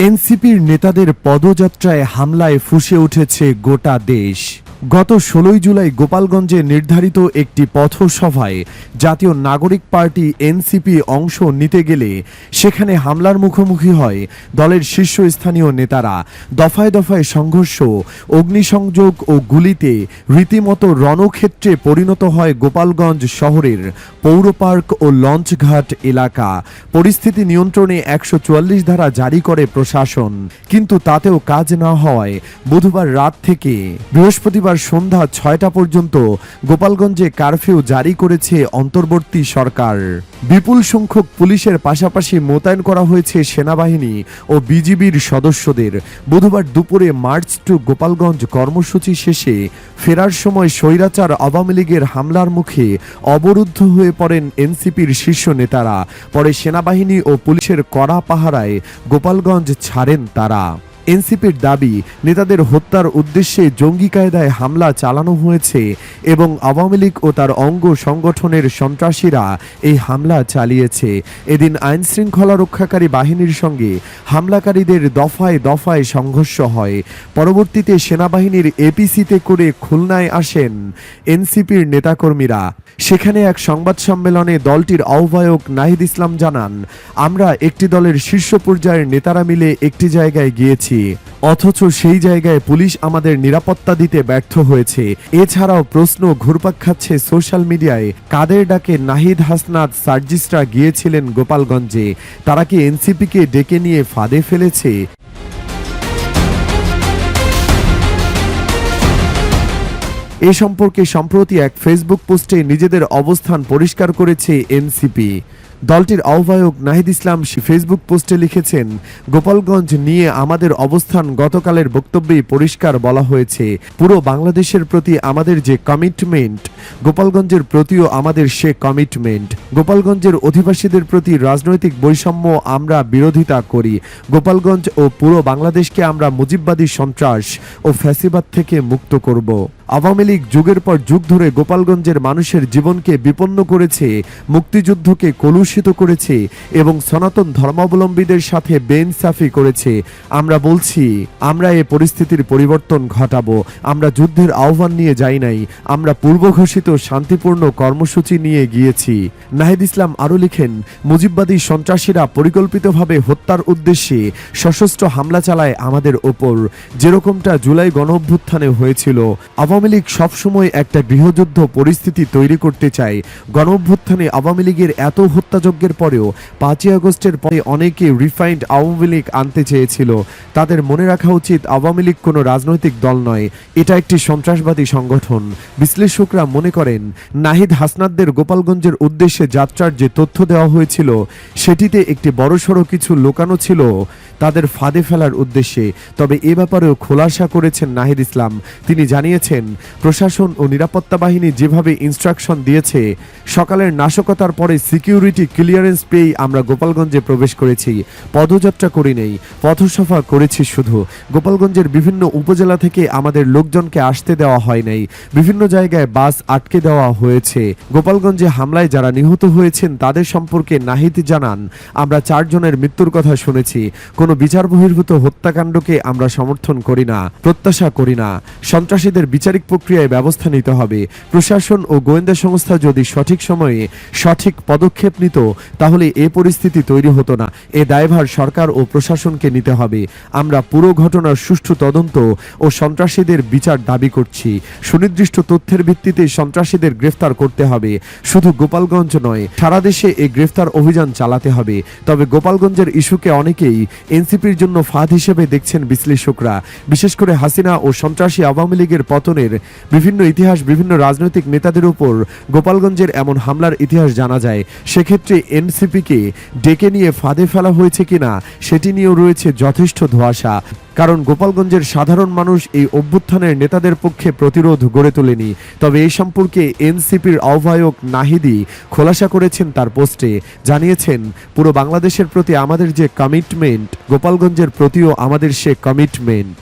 এনসিপির নেতাদের পদযাত্রায় হামলায় ফুসে উঠেছে গোটা দেশ। গত ষোলোই জুলাই গোপালগঞ্জে নির্ধারিত একটি পথসভায় জাতীয় নাগরিক পার্টি এনসিপি অংশ নিতে গেলে সেখানে হামলার মুখোমুখি হয় দলের শীর্ষস্থানীয় নেতারা। দফায় দফায় সংঘর্ষ, অগ্নিসংযোগ ও গুলিতে রীতিমতো রণক্ষেত্রে পরিণত হয় গোপালগঞ্জ শহরের পৌর পার্ক ও লঞ্চঘাট এলাকা। পরিস্থিতি নিয়ন্ত্রণে একশো চুয়াল্লিশ ধারা জারি করে প্রশাসন। কিন্তু তাতেও কাজ না হওয়ায় বুধবার রাত থেকে বৃহস্পতিবার সন্ধ্যা ছয়টা পর্যন্ত গোপালগঞ্জে কারফিউ জারি করেছে অন্তর্বর্তী সরকার। বিপুল সংখ্যক পুলিশের পাশাপাশি মোতায়েন করা হয়েছে সেনাবাহিনী ও বিজিবির সদস্যদের। বুধবার দুপুরে মার্চ টু গোপালগঞ্জ কর্মসূচি শেষে ফেরার সময় স্বৈরাচার আওয়ামী লীগের হামলার মুখে অবরুদ্ধ হয়ে পড়েন এনসিপির শীর্ষ নেতারা। পরে সেনাবাহিনী ও পুলিশের কড়া পাহারায় গোপালগঞ্জ ছাড়েন তারা। এনসিপির দাবি, নেতাদের হত্যার উদ্দেশ্যে জঙ্গি কায়দায় হামলা চালানো হয়েছে এবং আওয়ামী লীগ ও তার অঙ্গ সংগঠনের সন্ত্রাসীরা এই হামলা চালিয়েছে। এদিন আইন শৃঙ্খলা রক্ষাকারী বাহিনীর সঙ্গে হামলাকারীদের দফায় দফায় সংঘর্ষ হয়। পরবর্তীতে সেনাবাহিনীর এপিসিতে করে খুলনায় আসেন এনসিপির নেতাকর্মীরা। সেখানে এক সংবাদ সম্মেলনে দলটির আহ্বায়ক নাহিদ ইসলাম জানান, আমরা একটি দলের শীর্ষ পর্যায়ের নেতারা মিলে একটি জায়গায় গিয়েছি। অথচ সেই জায়গায় পুলিশ আমাদের নিরাপত্তা দিতে ব্যর্থ হয়েছে। এছাড়াও প্রশ্ন ঘুরপাক খাচ্ছে সোশ্যাল মিডিয়ায়, কাদের ডাকে নাহিদ হাসনাত সার্জিস্টরা গিয়েছিলেন গোপালগঞ্জে? তারা কি এনসিপিকে ডেকে নিয়ে ফাঁদে ফেলেছে? এ সম্পর্কে সম্প্রতি এক ফেসবুক পোস্টে নিজেদের অবস্থান পরিষ্কার করেছে এনসিপি। দলটির আহ্বায়ক নাহিদ ইসলাম ফেসবুক পোস্টে লিখেছেন, গোপালগঞ্জ নিয়ে আমাদের অবস্থান গতকালের বক্তব্যেই পরিষ্কার বলা হয়েছে। পুরো বাংলাদেশের প্রতি আমাদের যে কমিটমেন্ট গোপালগঞ্জের প্রতিও আমাদের সে কমিটমেন্ট গোপালগঞ্জের অধিবাসীদের প্রতি রাজনৈতিক বৈষম্য আমরা বিরোধিতা করি। গোপালগঞ্জ ও পুরো বাংলাদেশকে আমরা মুজিববাদী সন্ত্রাস ও ফ্যাসিবাদ থেকে মুক্ত করব। আওয়ামী লীগ যুগের পর যুগ ধরে গোপালগঞ্জের মানুষের জীবনকে বিপন্ন করেছে, মুক্তিযুদ্ধকে কলুষিত করেছে এবং সনাতন ধর্মাবলম্বীদের সাথে বেইনসাফি করেছে। আমরা বলছি, আমরা এ পরিস্থিতির পরিবর্তন ঘটাবো, আমরা যুদ্ধের আহ্বান নিয়ে যাই নাই, আমরা পূর্ব ঘোষিত শান্তিপূর্ণ কর্মসূচি নিয়ে গিয়েছি। নাহিদ ইসলাম আরও লিখেন, মুজিববাদী সন্ত্রাসীরা পরিকল্পিতভাবে হত্যার উদ্দেশ্যে সশস্ত্র হামলা চালায় আমাদের ওপর। যেরকমটা জুলাই গণ অভ্যুত্থানে হয়েছিল, আওয়ামী লীগ সবসময় একটা গৃহযুদ্ধ পরিস্থিতি তৈরি করতে চায়। গণ অভ্যুত্থানে আওয়ামী লীগের এত হত্যাযজ্ঞের পরেও পাঁচই আগস্টের পরে অনেকে রিফাইন্ড আওয়ামী লীগ আনতে চেয়েছিল। তাদের মনে রাখা উচিত আওয়ামী লীগ কোনো রাজনৈতিক দল নয়, এটা একটি সন্ত্রাসবাদী সংগঠন। বিশ্লেষকরা মনে করেন, নাহিদ হাসনাদদের গোপালগঞ্জের উদ্দেশ্যে যাত্রার যে তথ্য দেওয়া হয়েছিল, সেটিতে একটি বড়সড় কিছু লোকানো ছিল তাদের ফাঁদে ফেলার উদ্দেশ্যে। তবে এ ব্যাপারেও খোলাসা করেছেন নাহিদ ইসলাম। তিনি জানিয়েছেন প্রশাসন ও নিরাপত্তা বাহিনী যেভাবে ইনস্ট্রাকশন দিয়েছে, সকালের নাশকতার পরে সিকিউরিটি ক্লিয়ারেন্স পেয়েই আমরা গোপালগঞ্জে প্রবেশ করেছি। পদযাত্রা করি নেই, পথসভা করেছি শুধু। গোপালগঞ্জের বিভিন্ন উপজেলা থেকে আমাদের লোকজনকে আসতে দেওয়া হয় নাই। বিভিন্ন জায়গায় বাস আটকে দেওয়া হয়েছে। গোপালগঞ্জে হামলায় যারা নিহত হয়েছেন, তাদের সম্পর্কে নাহিদ জানান, আমরা চারজনের মৃত্যুর কথা শুনেছি। কোনো বিচার বহির্ভূত হত্যাকাণ্ডকে আমরা সমর্থন করি না, প্রত্যাশা করি না। সন্ত্রাসীদের বিচারিক প্রক্রিয়ায় ব্যবস্থা নিতে হবে। প্রশাসন ও গোয়েন্দা সংস্থা যদি সঠিক সময়ে সঠিক পদক্ষেপ নিত, তাহলে এ পরিস্থিতি তৈরি হতো না। এ দায়ভার সরকার ও প্রশাসনকে নিতে হবে। আমরা পুরো ঘটনার সুষ্ঠু তদন্ত ও সন্ত্রাসীদের বিচার দাবি করছি। সুনির্দিষ্ট তথ্যের ভিত্তিতে সন্ত্রাসীদের গ্রেফতার করতে হবে। শুধু গোপালগঞ্জ নয়, সারা দেশে এই গ্রেফতার অভিযান চালাতে হবে। তবে গোপালগঞ্জের ইস্যুকে অনেকেই এনসিপির জন্য ফাঁদ হিসেবে দেখছেন বিশ্লেষকরা। বিশেষ করে হাসিনা ও সন্ত্রাসী আওয়ামী লীগের পতনের বিভিন্ন ইতিহাস, বিভিন্ন রাজনৈতিক নেতাদের উপর গোপালগঞ্জের এমন হামলার ইতিহাস জানা যায়। সেক্ষেত্রে এনসিপিকে ডেকে নিয়ে ফাঁদে ফেলা হয়েছে কিনা, সেটি নিয়েও রয়েছে যথেষ্ট ধোঁয়াশা। কারণ গোপালগঞ্জের সাধারণ মানুষ এই অভ্যুত্থানের নেতাদের পক্ষে প্রতিরোধ গড়ে তোলেনি। তবে এই সম্পর্কে এনসিপির আহ্বায়ক নাহিদি খোলাসা করেছেন তার পোস্টে। জানিয়েছেন, পুরো বাংলাদেশের প্রতি আমাদের যে কমিটমেন্ট গোপালগঞ্জের প্রতিও আমাদের সে কমিটমেন্ট